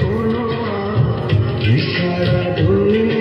কোনো ভিক্ষারা ধরে